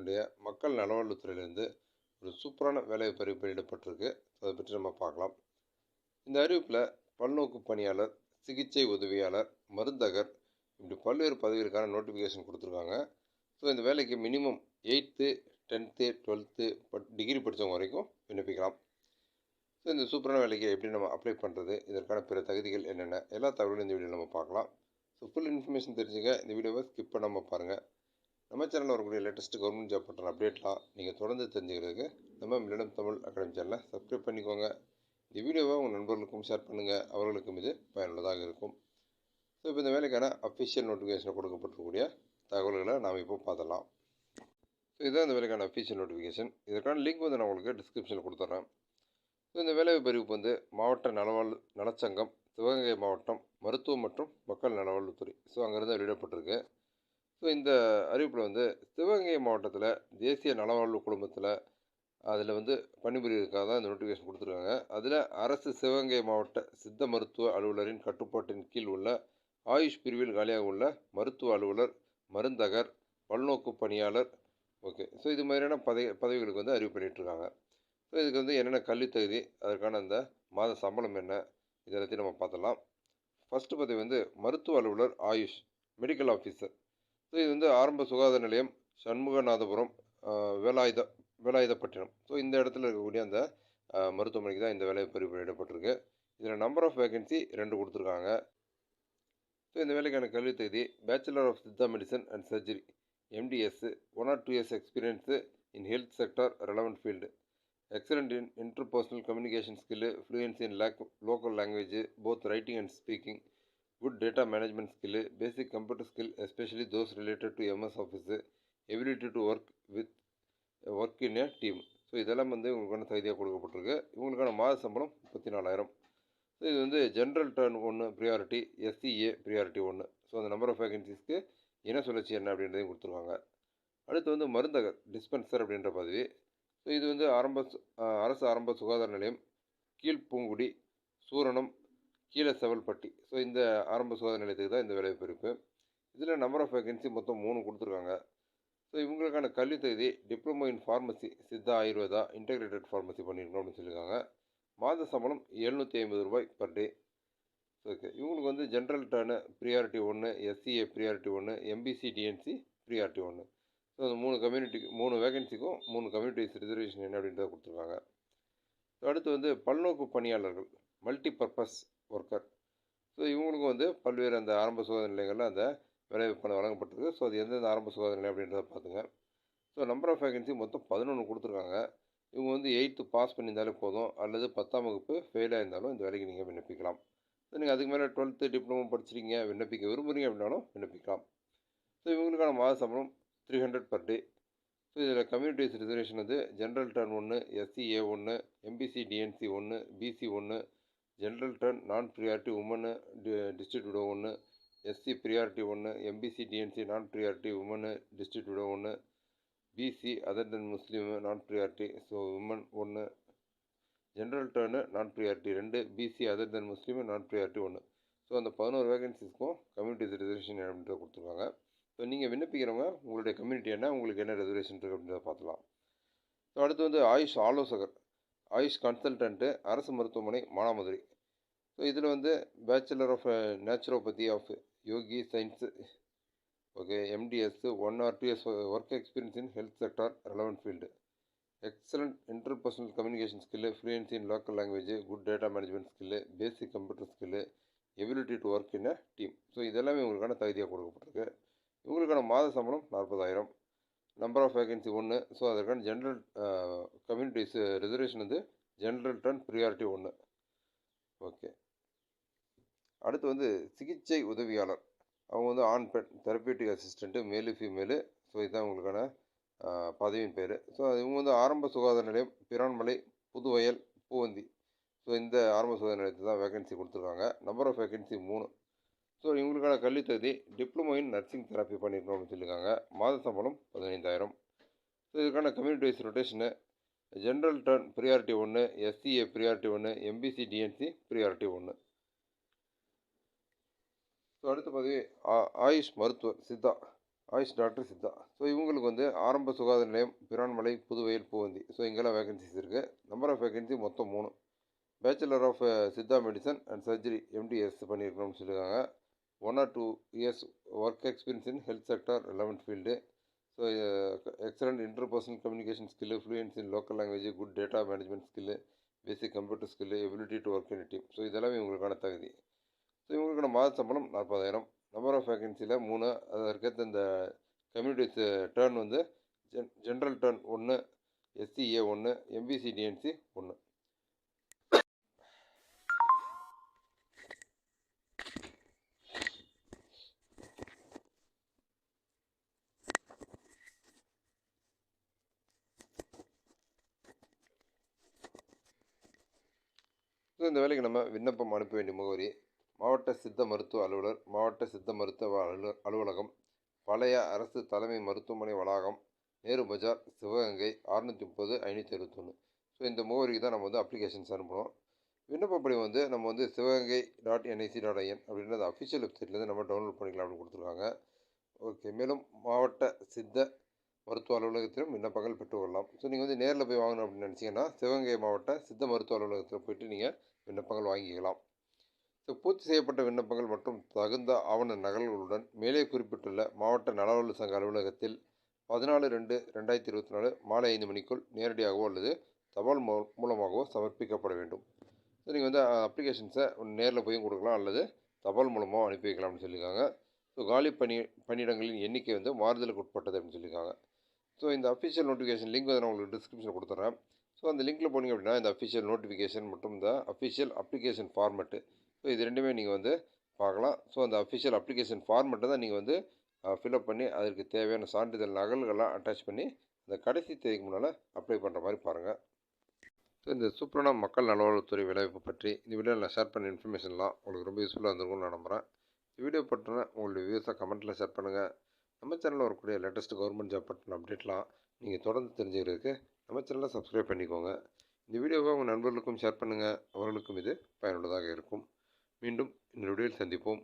ஃபவுண்டேஷனுடைய மக்கள் நலவாழ்வுத்துறையிலேருந்து ஒரு சூப்பரான வேலைவாய்ப்பு அறிவிப்பு வெளியிடப்பட்டிருக்கு. அதை பற்றி நம்ம பார்க்கலாம். இந்த அறிவிப்பில் பல்நோக்கு பணியாளர் சிகிச்சை உதவியாளர் மருந்தகர் இப்படி பல்வேறு பதவிகளுக்கான நோட்டிஃபிகேஷன் கொடுத்துருக்காங்க. ஸோ இந்த வேலைக்கு minimum eighth tenth twelfth but degree படித்தவங்க வரைக்கும் விண்ணப்பிக்கலாம். ஸோ இந்த சூப்பரான வேலைக்கு எப்படி நம்ம அப்ளை பண்ணுறது இதற்கான பிற தகுதிகள் என்னென்ன எல்லா தகவலும் இந்த வீடியோவில் நம்ம பார்க்கலாம். ஸோ ஃபுல் இன்ஃபர்மேஷன் தெரிஞ்சுக்க இந்த வீடியோவை ஸ்கிப் பண்ணாமல் பாருங்கள் நம்ம சேனலில் வரக்கூடிய லேட்டஸ்ட் கவர்மெண்ட் ஜாப் பண்ணுற அப்டேட்லாம் நீங்கள் தொடர்ந்து தெரிஞ்சுக்கிறதுக்கு நம்ம மில்லிடம் தமிழ் அகாடமி சேனலை சப்ஸ்கிரைப் பண்ணிக்கோங்க. இந்த வீடியோவை உங்கள் நண்பர்களுக்கும் ஷேர் பண்ணுங்கள் அவர்களுக்கும் இது பயனுள்ளதாக இருக்கும். ஸோ இப்போ இந்த வேலைக்கான அஃபிஷியல் நோட்டிஃபிகேஷனில் கொடுக்கப்பட்டிருக்கக்கூடிய தகவல்களை நாம் இப்போ பார்த்தலாம் ஸோ இதுதான் இந்த வேலைக்கான அஃபிஷியல் நோட்டிஃபிகேஷன் இதற்கான லிங்க் வந்து நான் உங்களுக்கு டிஸ்கிரிப்ஷனில் கொடுத்துட்றேன். ஸோ இந்த வேலைவாய்ப்பு அறிவிப்பு வந்து மாவட்ட நலவாழ் நலச்சங்கம் சிவகங்கை மாவட்டம் மருத்துவம் மற்றும் மக்கள் நலவாழ்வுத்துறை. ஸோ அங்கேருந்து வெளியிடப்பட்டிருக்கு. ஸோ இந்த அறிவிப்பில் வந்து சிவகங்கை மாவட்டத்தில் தேசிய நலவாழ்வு குடும்பத்தில் அதில் வந்து பணிபுரியறதுக்காக தான் இந்த நோட்டிஃபிகேஷன் கொடுத்துருக்காங்க. அதில் அரசு சிவகங்கை மாவட்ட சித்த மருத்துவ அலுவலரின் கட்டுப்பாட்டின் கீழ் உள்ள ஆயுஷ் பிரிவில் காலியாக உள்ள மருத்துவ அலுவலர் மருந்தகர் பல்நோக்கு பணியாளர் ஓகே ஸோ இது மாதிரியான பதவி பதவிகளுக்கு வந்து அறிவு பண்ணிகிட்ருக்காங்க ஸோ இதுக்கு வந்து என்னென்ன கல்வித் தகுதி அதற்கான அந்த மாத சம்பளம் என்ன இது எல்லாத்தையும் நம்ம பார்த்தலாம் ஃபஸ்ட்டு பதவி வந்து மருத்துவ அலுவலர் ஆயுஷ் மெடிக்கல் ஆஃபீஸர் ஸோ இது வந்து ஆரம்ப சுகாதார நிலையம் சண்முகநாதபுரம் வேலாயுத வேலாயுதப்பட்டினம். ஸோ இந்த இடத்துல இருக்கக்கூடிய அந்த மருத்துவமனைக்கு தான் இந்த வேலையை பதிவு வெளியிடப்பட்டிருக்கு இதில் நம்பர் ஆஃப் வேகன்சி ரெண்டு கொடுத்துருக்காங்க. ஸோ இந்த வேலைக்கான கல்வி தகுதி bachelor of Siddha medicine and surgery MDS one or two years experience in health sector relevant field excellent in interpersonal communication skill fluency in lake local language both writing and speaking good data management skill basic computer skill especially those related to MS office ability to work with work in a team so இதெல்லாம் வந்து உங்களுக்கான தகுதியாக கொடுக்கப்பட்டிருக்கு. இவங்களுக்கான மாத சம்பளம் முப்பத்தி நாலாயிரம் ஸோ இது வந்து ஜென்ரல் டர்ன் ஒன்று ப்ரியாரிட்டி எஸ்சிஏ ப்ரியாரிட்டி ஒன்று ஸோ அந்த நம்பர் ஆஃப் வேகன்சிஸ்க்கு இன சுழற்சி என்ன அப்படின்றதையும் கொடுத்துருவாங்க. அடுத்து வந்து மருந்தகர் டிஸ்பென்சர் அப்படின்ற பதவி. ஸோ இது வந்து ஆரம்ப அரசு ஆரம்ப சுகாதார நிலையம் கீழ்ப்பூங்குடி சூரணம் கீழே செவல்பட்டி. ஸோ இந்த ஆரம்ப சுகாதார நிலையத்துக்கு தான் இந்த வேலைவாய்ப்பு இருக்குது இதில் நம்பர் ஆஃப் வேகன்சி மொத்தம் மூணு கொடுத்துருக்காங்க. ஸோ இவங்களுக்கான கல்வி தகுதி diploma in pharmacy Siddha Ayurveda integrated pharmacy பண்ணியிருக்கணும் அப்படின்னு சொல்லியிருக்காங்க. மாத சம்பளம் எழுநூற்றி ஐம்பது ரூபாய் பர் டே ஓகே இவங்களுக்கு வந்து ஜென்ரல் டர்னு ப்ரியாரிட்டி ஒன்று எஸ்சிஏ ப்ரியாரிட்டி ஒன்று எம்பிசி டிஎன்சி ப்ரியாரிட்டி ஒன்று ஸோ அந்த மூணு கம்யூனிட்டி மூணு வேகன்சிக்கும் மூணு கம்யூனிட்டிஸ் ரிசர்வேஷன் என்ன அப்படின்றத கொடுத்துருக்காங்க. ஸோ அடுத்து வந்து பல்நோக்கு பணியாளர்கள் மல்டி பர்பஸ் ஒர்க்கர் ஸோ இவங்களுக்கும் வந்து பல்வேறு அந்த ஆரம்ப சுகாதார நிலையங்களில் அந்த வேலைவாய்ப்பு வழங்கப்பட்டிருக்கு ஸோ அது எந்தெந்த ஆரம்ப சுகாதார நிலையம் அப்படின்றத பார்த்துங்க ஸோ நம்பர் ஆஃப் வேகன்சி மொத்தம் பதினொன்று கொடுத்துருக்காங்க. இவங்க வந்து எயித்து பாஸ் பண்ணியிருந்தாலே போதும். அல்லது பத்தாம் வகுப்பு ஃபெயிலாக இருந்தாலும் இந்த வேலைக்கு நீங்கள் விண்ணப்பிக்கலாம். ஸோ நீங்கள் அதுக்கு மேலே டுவெல்த்து டிப்ளமோ படிச்சிருக்கீங்க விண்ணப்பிக்க விரும்புகிறீங்க அப்படின்னாலும் விண்ணப்பிக்கலாம். ஸோ இவங்களுக்கான மாத சம்பளம் three hundred per day so இதில் கம்யூனிட்டிஸ் ரிசர்வேஷன் வந்து ஜென்ரல் டர்ன் ஒன்று எஸ்சிஏ ஒன்று எம்பிசி டிஎன்சி ஒன்று பிசி ஒன்று general turn non priority women D distribute ஒன்று எஸ்சி ப்ரியாரிட்டி ஒன்று MBC DNC non priority women distribute ஒன்று BC other than Muslim non priority so women ஒன்று general turn non priority ரெண்டு. BC other than Muslim non priority ஒன்று so அந்த பதினோரு வேகன்சிஸ்க்கும் communities reservation அப்படின்றத கொடுத்துருக்காங்க. ஸோ நீங்கள் விண்ணப்பிக்கிறவங்க உங்களுடைய கம்யூனிட்டி என்ன உங்களுக்கு என்ன ரிசர்வேஷன் இருக்குது அப்படின்றத பார்த்துலாம் ஸோ அடுத்து வந்து ஆயுஷ் ஆலோசகர் ஆயுஷ் கன்சல்டன்ட்டு அரசு மருத்துவமனை மானாமதுரை. ஸோ இதில் வந்து bachelor of naturopathy of yogic science okay MDS one or two years work experience in health sector relevant field excellent interpersonal communication skill fluency in local language good data management skill basic computer skill ability to work in a team so இதெல்லாமே உங்களுக்கான தகுதியாக கொடுக்கப்பட்டிருக்கு. இவங்களுக்கான மாத சம்பளம் நாற்பதாயிரம். Number of vacancy ஒன்று so அதற்கான ஜென்ரல் கம்யூனிட்டிஸ் ரிசர்வேஷன் வந்து ஜென்ரல் டர்ன் ப்ரியாரிட்டி ஒன்று ஓகே அடுத்து வந்து சிகிச்சை உதவியாளர். அவங்க வந்து ஆண் பெண் therapeutic assistant male female so இதுதான் உங்களுக்கான பதவியின் பேர். ஸோ இவங்க வந்து ஆரம்ப சுகாதார நிலையம் பிரான்மலை புதுவயல் பூவந்தி. ஸோ இந்த ஆரம்ப சுகாதார நிலையத்தில் தான் வேகன்சி கொடுத்துருக்காங்க. நம்பர் ஆஃப் வேகன்சி மூணு. ஸோ இவங்களுக்கான கல்வி தகுதி டிப்ளமோ இன் நர்சிங் தெரப்பி பண்ணியிருக்கோம் அப்படின்னு சொல்லியிருக்காங்க. மாத சம்பளம் பதினைந்தாயிரம். ஸோ இதுக்கான community wise rotation general turn priority ஒன்று எஸ்சிஏ ப்ரியாரிட்டி ஒன்று எம்பிசி டிஎன்சி ப்ரியாரிட்டி ஒன்று ஸோ அடுத்த பதவி ஆயுஷ் மருத்துவர் சித்தா ஆயுஷ் டாக்டர் சித்தா. ஸோ இவங்களுக்கு வந்து ஆரம்ப சுகாதார நிலையம் பிரான்மலை புதுவையில் பூவந்தி. ஸோ இங்கெல்லாம் வேகன்சிஸ் இருக்குது நம்பர் ஆஃப் வேகன்சி மொத்தம் மூணு. Bachelor of Siddha medicine and surgery MDS பண்ணியிருக்கணும்னு சொல்லியிருக்காங்க. One or two years work experience in health sector relevant field so excellent interpersonal communication skill fluency in local language good data management skill basic computer skill ability to work in team so இதெல்லாம் இவங்களுக்கான தகுதி. So இவங்களுக்கான மாத சம்பளம் நாற்பதாயிரம். Number of வேகன்சியில் மூணு அதற்கேற்ற இந்த கம்யூனிட்டிஸ் டேர்ன் வந்து ஜென் ஜென்ரல் டேர்ன் ஒன்று எஸ்சிஏ ஒன்று எம்பிசி டிஎன்சி ஒன்று ஸோ இந்த வேலைக்கு நம்ம விண்ணப்பம் அனுப்ப வேண்டிய முகவரி மாவட்ட சித்த மருத்துவ அலுவலர் மாவட்ட சித்த மருத்துவ அலுவலகம் பழைய அரசு தலைமை மருத்துவமனை வளாகம் நேரு பஜார் சிவகங்கை அறுநூற்றி முப்பது ஐநூற்றி அறுபத்தொன்று ஸோ இந்த முகவரிக்கு தான் நம்ம வந்து அப்ளிகேஷன்ஸ் அனுப்பணும் விண்ணப்பப்படி வந்து நம்ம வந்து Sivaganga dot NIC dot IN அப்படின்றது அஃபிஷியல் வெப்சைட்லேருந்து நம்ம டவுன்லோட் பண்ணிக்கலாம் அப்படின்னு கொடுத்துருக்காங்க. ஓகே மேலும் மாவட்ட சித்த மருத்துவ அலுவலகத்திலும் விண்ணப்பங்கள் பெற்றுக்கொள்ளலாம். ஸோ நீங்கள் வந்து நேரில் போய் வாங்கணும் அப்படின்னு நினச்சிங்கன்னா சிவகங்கை மாவட்ட சித்த மருத்துவ அலுவலகத்தில் போய்ட்டு நீங்கள் விண்ணப்பங்கள் வாங்கிக்கலாம். பூர்த்தி செய்யப்பட்ட விண்ணப்பங்கள் மற்றும் தகுந்த ஆவண நகல்களுடன் மேலே குறிப்பிட்டுள்ள மாவட்ட நலவல் சங்க அலுவலகத்தில் பதினாலு ரெண்டு ரெண்டாயிரத்தி இருபத்தி நாலு மாலை ஐந்து மணிக்குள் நேரடியாகவோ அல்லது தபால் மூ மூலமாகவோ சமர்ப்பிக்கப்பட வேண்டும். ஸோ நீங்கள் வந்து அப்ளிகேஷன்ஸை நேரில் போயும் கொடுக்கலாம் அல்லது தபால் மூலமாக அனுப்பி வைக்கலாம்னு சொல்லியிருக்காங்க. ஸோ காலி பணி பணியிடங்களின் எண்ணிக்கை வந்து மாறுதலுக்கு உட்பட்டது அப்படின்னு சொல்லியிருக்காங்க. ஸோ இந்த அஃபிஷியல் நோட்டிஃபிகேஷன் லிங்க் வந்து நான் உங்களுக்கு டிஸ்கிரிப்ஷனில் கொடுத்துட்றேன். ஸோ அந்த லிங்க்கில் போனீங்க அப்படின்னா இந்த அஃபிஷியல் நோட்டிஃபிகேஷன் மற்றும் இந்த அஃபிஷியல் அப்ளிகேஷன் ஃபார்மெட்டு ஸோ இது ரெண்டுமே நீங்கள் வந்து பார்க்கலாம். ஸோ அந்த அஃபிஷியல் அப்ளிகேஷன் ஃபார்மெட்டை தான் நீங்கள் வந்து ஃபில்அப் பண்ணி அதற்கு தேவையான சான்றிதழ் நகல்கள்லாம் அட்டாச் பண்ணி அந்த கடைசி தேதிக்கு முன்னால் அப்ளை பண்ணுற மாதிரி பாருங்கள் ஸோ இந்த சூப்பரான மக்கள் நலவாழ்வுத்துறை விளைவிப்பு பற்றி இந்த வீடியோவில் நான் ஷேர் பண்ண இன்ஃபர்மேஷன்லாம் உங்களுக்கு ரொம்ப யூஸ்ஃபுல்லாக இருந்திருக்கும்னு நான் நம்புகிறேன் இந்த வீடியோ பற்றின உங்களுடைய வியூஸாக கமெண்ட்டில் ஷேர் பண்ணுங்கள் நம்ம சேனலில் வரக்கூடிய லேட்டஸ்ட் கவர்மெண்ட் ஜாப் பற்றின அப்டேட்லாம் நீங்கள் தொடர்ந்து தெரிஞ்சுக்கிறதுக்கு நம்ம சேனலை சப்ஸ்கிரைப் பண்ணிக்கோங்க. இந்த வீடியோவை உங்கள் நண்பர்களுக்கும் ஷேர் பண்ணுங்கள் அவர்களுக்கும் இது பயனுள்ளதாக இருக்கும். மீண்டும் இந்த வீடியோவில் சந்திப்போம்.